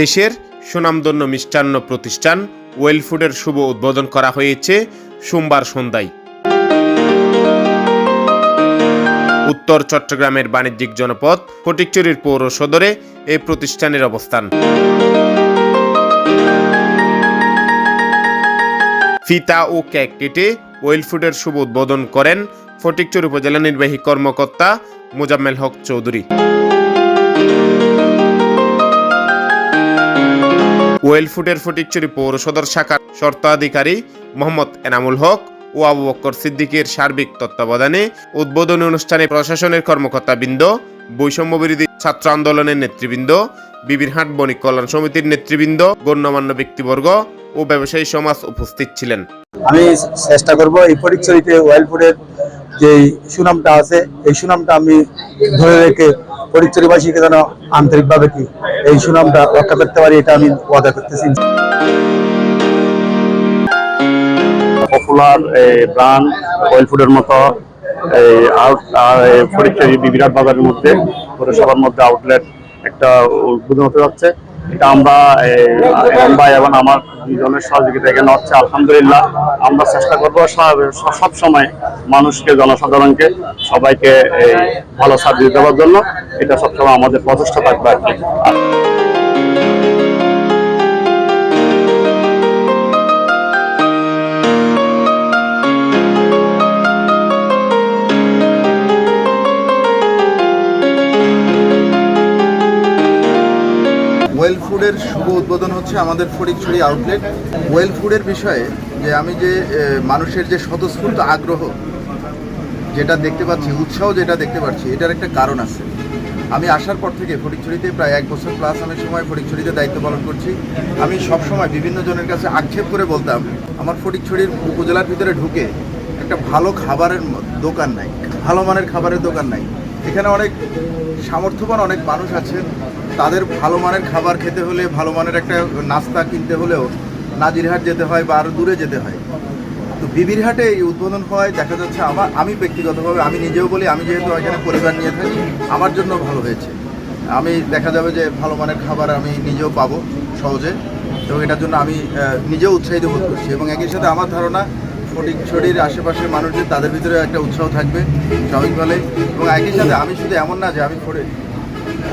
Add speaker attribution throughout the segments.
Speaker 1: দেশের সুনামধন্য মিষ্টান্ন প্রতিষ্ঠান ওয়েল ফুডের শুভ উদ্বোধন করা হয়েছে সোমবার সন্ধ্যায়। উত্তর চট্টগ্রামের বাণিজ্যিক জনপদ ফটিকচুরির পৌর সদরে এই প্রতিষ্ঠানের অবস্থান। ফিতা ও কেক কেটে ওয়েল ফুডের শুভ উদ্বোধন করেন ফটিকচুর উপজেলা নির্বাহী কর্মকর্তা মোজাম্মেল হক চৌধুরী। ওয়েল ফুডের ফটিকচুরি পৌর সদর শাখার শর্তাধিকারী মোহাম্মদ এনামুল হক ও আবু বক্কর সিদ্দিকের সার্বিক তত্ত্বাবধানে উদ্বোধনী অনুষ্ঠানে প্রশাসনের কর্মকর্তাবৃন্দ, বৈষম্য বিরোধী ছাত্র আন্দোলনের নেতৃবৃন্দ, বিবিরহাট বণিক কল্যাণ সমিতির নেতৃবৃন্দ, গণ্যমান্য ব্যক্তিবর্গ ও ব্যবসায়ী সমাজ উপস্থিত ছিলেন।
Speaker 2: আমি চেষ্টা করব এই পরিচয়তে ওয়েলফুটের যে সুনামটা আছে, এই সুনামটা আমি ধরে রেখে পরিচয়বাসীকে যেন আন্তরিকভাবে কি? এই সুনামটা রক্ষা করতে পারি, এটা আমি ওয়াদা করতেছি।
Speaker 3: পপুলার ব্রান্ড, অয়েল ফুডের মতো এই আউট বিরাট বাজারের মধ্যে, পৌরসভার মধ্যে আউটলেট একটা উদ্বোধন হতে যাচ্ছে। এটা আমরা ভাই এবং আমার দুজনের সহযোগিতা এখানে হচ্ছে, আলহামদুলিল্লাহ। আমরা চেষ্টা করব সব- সময় মানুষকে, জনসাধারণকে সবাইকে ভালো সার্ভিস দেওয়ার জন্য। এটা সবসময় আমাদের প্রচেষ্টা থাকবে আর কি।
Speaker 4: ওয়েল ফুডের শুভ উদ্বোধন হচ্ছে আমাদের ফটিকছড়ি আউটলেট ওয়েল ফুডের বিষয়ে যে আমি যে মানুষের যে স্বতঃস্ফূর্ত আগ্রহ, যেটা দেখতে পাচ্ছি, উৎসাহ যেটা দেখতে পাচ্ছি, এটার একটা কারণ আছে। আমি আসার পর থেকে ফটিকছড়িতে প্রায় এক বছর প্লাস আমি সময় ফটিকছড়িতে দায়িত্ব পালন করছি। আমি সব সময় বিভিন্ন জনের কাছে আক্ষেপ করে বলতাম, আমার ফটিকছড়ির উপজেলার ভিতরে ঢুকে একটা ভালো খাবারের দোকান নাই, ভালো মানের খাবারের দোকান নাই। এখানে অনেক সামর্থ্যবান অনেক মানুষ আছেন। তাদের ভালো মানের খাবার খেতে হলে, ভালো মানের একটা নাস্তা কিনতে হলেও নাজিরহাট যেতে হয় বা আরও দূরে যেতে হয়। তো বিবিরহাটে এই উদ্বোধন হয়, দেখা যাচ্ছে আমার, আমি ব্যক্তিগতভাবে, আমি নিজেও বলি, আমি যেহেতু এখানে পরিবার নিয়ে থাকি, আমার জন্য ভালো হয়েছে। আমি দেখা যাবে যে ভালো মানের খাবার আমি নিজেও পাবো সহজে এবং এটার জন্য আমি নিজেও উৎসাহিত বোধ করছি এবং একই সাথে আমার ধারণা ফটিকছড়ির আশেপাশের মানুষদের, তাদের ভিতরে একটা উৎসাহ থাকবে স্বাভাবিকভাবে এবং একই সাথে আমি শুধু এমন না যে আমি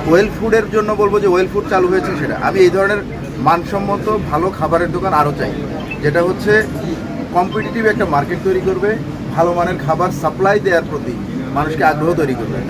Speaker 4: ওয়েল ফুডের জন্য বলব যে ওয়েল ফুড চালু হয়েছে সেটা। আমি এই ধরনের মানসম্মত ভালো খাবারের দোকান আরও চাই। যেটা হচ্ছে কম্পিটিটিভ একটা মার্কেট তৈরি করবে, ভালো মানের খাবার সাপ্লাই দেওয়ার প্রতি মানুষকে আগ্রহ তৈরি করবে।